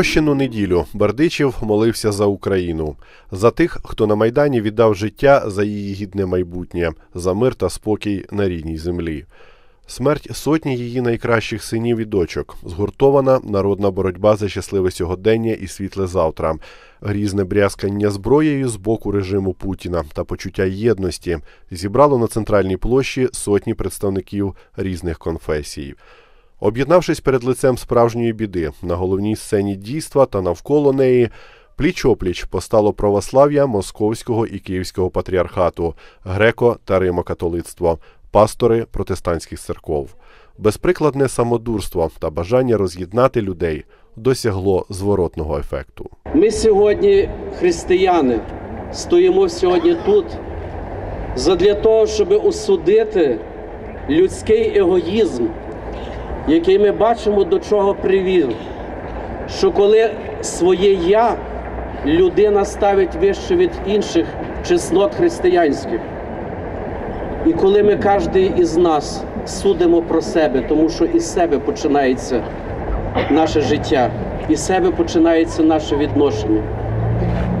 прощену неділю Бердичів молився за Україну, за тих, хто на майдані віддав життя за її гідне майбутнє, за мир та спокій на рідній землі. Смерть сотні її найкращих синів і дочок, згуртована народна боротьба за щасливе сьогодення і світле завтра, грізне брязкання зброєю з боку режиму Путіна та почуття єдності зібрало на центральній площі сотні представників різних конфесій. Об'єднавшись перед лицем справжньої біди на головній сцені дійства та навколо неї, пліч-опліч постало православ'я Московського і Київського патріархату, греко та римокатолицтво, пастори протестантських церков. Безприкладне самодурство та бажання роз'єднати людей досягло зворотного ефекту. Ми сьогодні, християни, стоїмо сьогодні тут задля того, щоб осудити людський егоїзм, який ми бачимо, до чого привів. Що коли своє я людина ставить вище від інших чеснот християнських. І коли ми кожен із нас судимо про себе, тому що із себе починається наше життя, із себе починається наше відношення.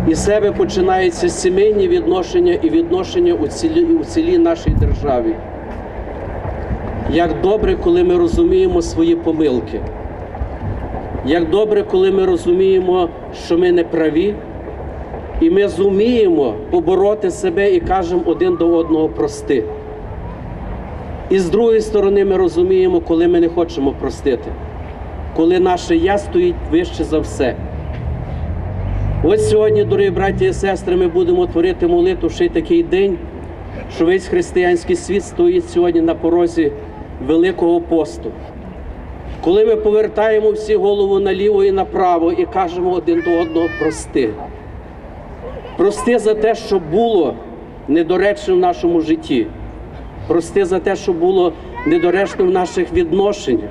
Із себе починаються сімейні відношення і відношення у цілі, цілій нашій державі. Як добре, коли ми розуміємо свої помилки. Як добре, коли ми розуміємо, що ми не праві, і ми зуміємо побороти себе і кажемо один до одного прости. І з другої сторони, ми розуміємо, коли ми не хочемо простити, коли наше я стоїть вище за все. Ось сьогодні, дорогі браті і сестри, ми будемо творити молитву ще й такий день, що весь християнський світ стоїть сьогодні на порозі Великого посту. Коли ми повертаємо всі голову наліво і направо і кажемо один до одного прости. Прости за те, що було недоречно в нашому житті. Прости за те, що було недоречно в наших відношеннях.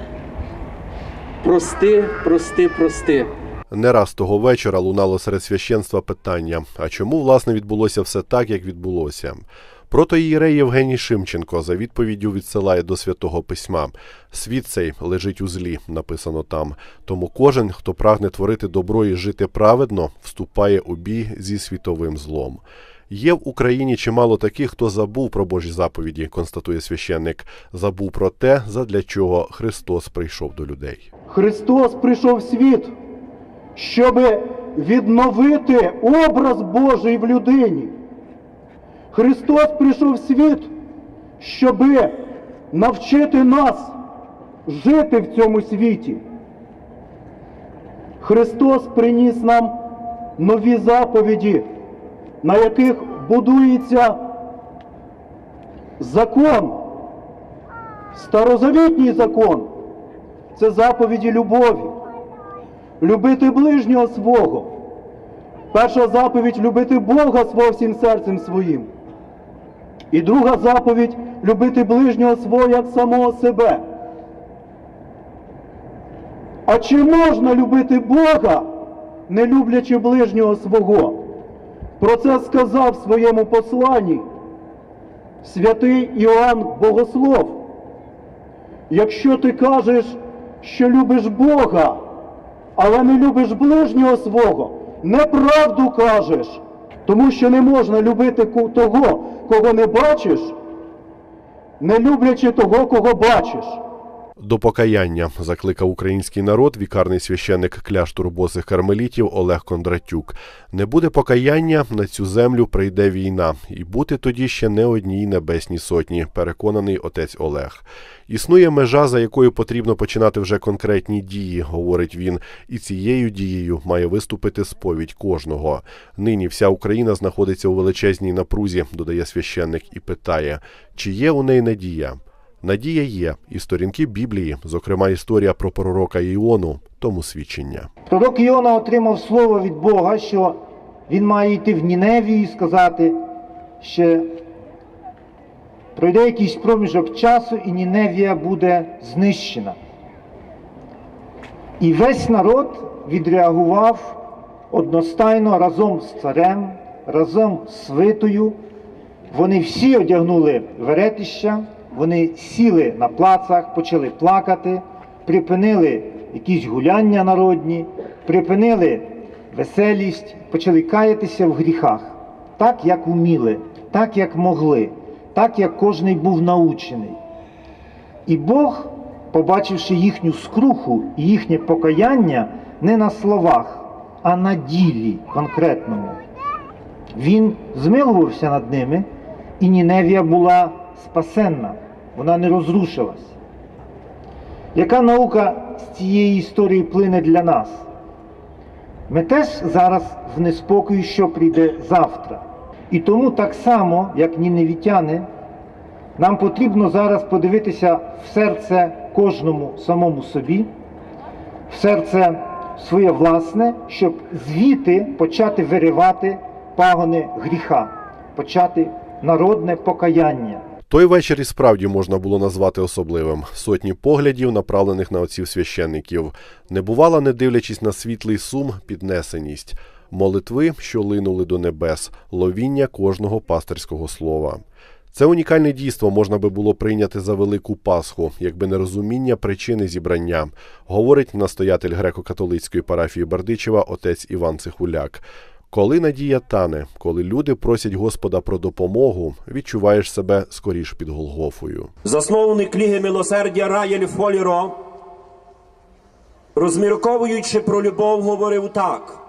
Прости, прости, прости. Не раз того вечора лунало серед священства питання: а чому власне відбулося все так, як відбулося? Протоїрей Євгеній Шимченко за відповіддю відсилає до святого письма: світ цей лежить у злі, написано там. Тому кожен, хто прагне творити добро і жити праведно, вступає у бій зі світовим злом. Є в Україні чимало таких, хто забув про Божі заповіді, констатує священник, забув про те, задля чого Христос прийшов до людей. Христос прийшов в світ, щоб відновити образ Божий в людині. Христос прийшов в світ, щоб навчити нас жити в цьому світі. Христос приніс нам нові заповіді, на яких будується закон, старозавітній закон це заповіді любові. Любити ближнього свого. Перша заповідь любити Бога свого всім серцем своїм. І друга заповідь любити ближнього свого як самого себе. А чи можна любити Бога, не люблячи ближнього свого? Про це сказав в своєму посланні святий Іоанн Богослов. Якщо ти кажеш, що любиш Бога, але не любиш ближнього свого, неправду кажеш, тому що не можна любити того, кого не бачиш, не люблячи того, кого бачиш. До покаяння закликав український народ вікарний священник кляштору босих кармелітів Олег Кондратюк. Не буде покаяння, на цю землю прийде війна, і бути тоді ще не одній небесній сотні, переконаний отець Олег. Існує межа, за якою потрібно починати вже конкретні дії, говорить він, і цією дією має виступити сповідь кожного. Нині вся Україна знаходиться у величезній напрузі, додає священник, і питає, чи є у неї надія. Надія є, і сторінки Біблії, зокрема історія про пророка Іону, тому свідчення. Пророк Іона отримав слово від Бога, що він має йти в Ніневію і сказати, що пройде якийсь проміжок часу і Ніневія буде знищена. І весь народ відреагував одностайно разом з царем, разом з свитою. Вони всі одягнули веретища, вони сіли на плацах, почали плакати, припинили якісь гуляння народні, припинили веселість, почали каятися в гріхах, так як уміли, так як могли, так як кожний був научений. І Бог, побачивши їхню скруху і їхнє покаяння не на словах, а на ділі конкретному, він змилувався над ними, і Ніневія була спасенна, вона не розрушилась. Яка наука з цієї історії плине для нас? Ми теж зараз в неспокої, що прийде завтра. І тому так само, як ніневітяни, нам потрібно зараз подивитися в серце кожному самому собі, в серце своє власне, щоб звідти почати виривати пагони гріха, почати народне покаяння. Той вечір і справді можна було назвати особливим. Сотні поглядів, направлених на отців священників. Не бувала, не дивлячись на світлий сум, піднесеність, молитви, що линули до небес, ловіння кожного пастирського слова. Це унікальне дійство можна би було прийняти за велику Пасху, якби не розуміння причини зібрання, говорить настоятель греко-католицької парафії Бердичева отець Іван Цихуляк. Коли надія тане, коли люди просять Господа про допомогу, відчуваєш себе скоріш під Голгофою. Засновник Ліги милосердя Раєль Фоліро, розмірковуючи про любов, говорив так.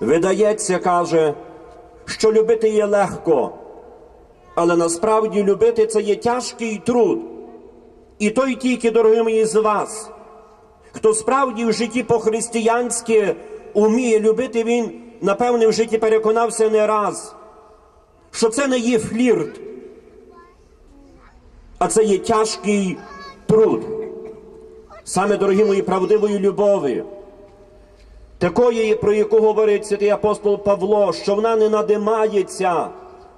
Видається, каже, що любити є легко, але насправді любити це є тяжкий труд. І той тільки, дорогі мої, з вас, хто справді в житті по-християнськи уміє любити, він, напевне, в житті переконався не раз, що це не є флірт, а це є тяжкий труд. Саме, дорогі мої, правдивої любові, такої, про яку говорить святий апостол Павло, що вона не надимається,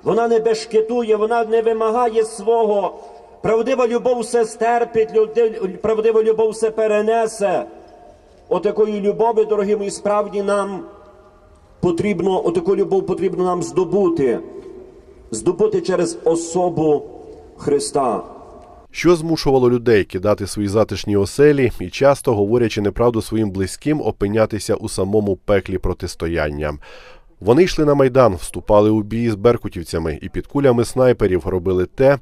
вона не бешкетує, вона не вимагає свого. Правдива любов все стерпить, правдива любов все перенесе. Отакої любові, дорогі мої, справді нам потрібно, отаку любов потрібно нам здобути. Здобути через особу Христа. Що змушувало людей кидати свої затишні оселі і часто, говорячи неправду своїм близьким, опинятися у самому пеклі протистояння. Вони йшли на майдан, вступали у бій з беркутівцями і під кулями снайперів робили те,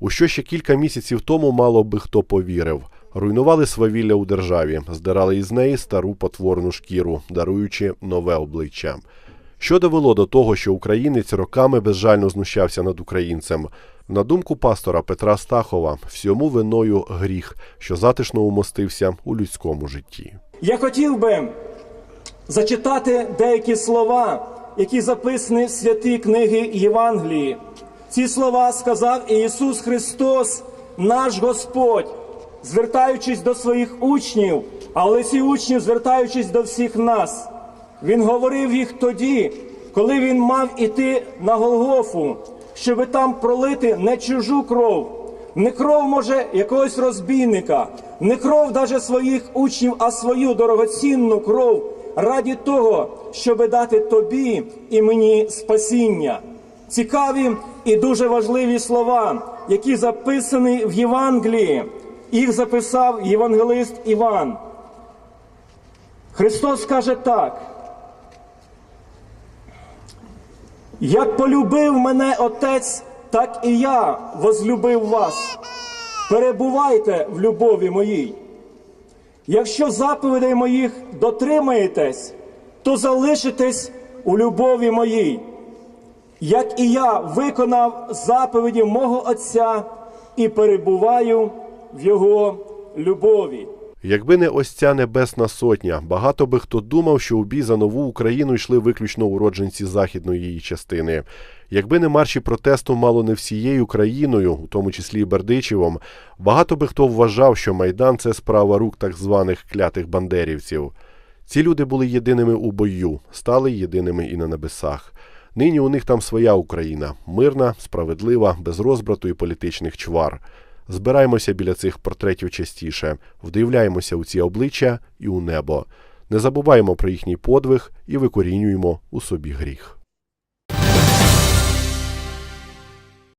у що ще кілька місяців тому мало би хто повірив. Руйнували свавілля у державі, здирали із неї стару потворну шкіру, даруючи нове обличчя. Що довело до того, що українець роками безжально знущався над українцем. На думку пастора Петра Стахова, всьому виною гріх, що затишно умостився у людському житті. Я хотів би зачитати деякі слова, які записані в святій книги Євангелії. Ці слова сказав Ісус Христос, наш Господь, звертаючись до своїх учнів, але ці учні, звертаючись до всіх нас. Він говорив їх тоді, коли він мав іти на Голгофу, щоби там пролити не чужу кров, не кров, може, якогось розбійника, не кров даже своїх учнів, а свою дорогоцінну кров раді того, щоби дати тобі і мені спасіння. Цікаві і дуже важливі слова, які записані в Євангелії. Їх записав євангелист Іван. Христос каже так. Як полюбив мене Отець, так і я возлюбив вас. Перебувайте в любові моїй. Якщо заповідей моїх дотримаєтесь, то залишитесь у любові моїй, як і я виконав заповіді мого Отця і перебуваю в Його любові. Якби не ось ця небесна сотня, багато би хто думав, що у бій за нову Україну йшли виключно уродженці західної її частини. Якби не марші протесту мало не всією країною, у тому числі і Бердичевом, багато би хто вважав, що майдан це справа рук так званих клятих бандерівців. Ці люди були єдиними у бою, стали єдиними і на небесах. Нині у них там своя Україна мирна, справедлива, без розбрату і політичних чвар. Збираємося біля цих портретів частіше, вдивляємося у ці обличчя і у небо. Не забуваємо про їхній подвиг і викорінюємо у собі гріх.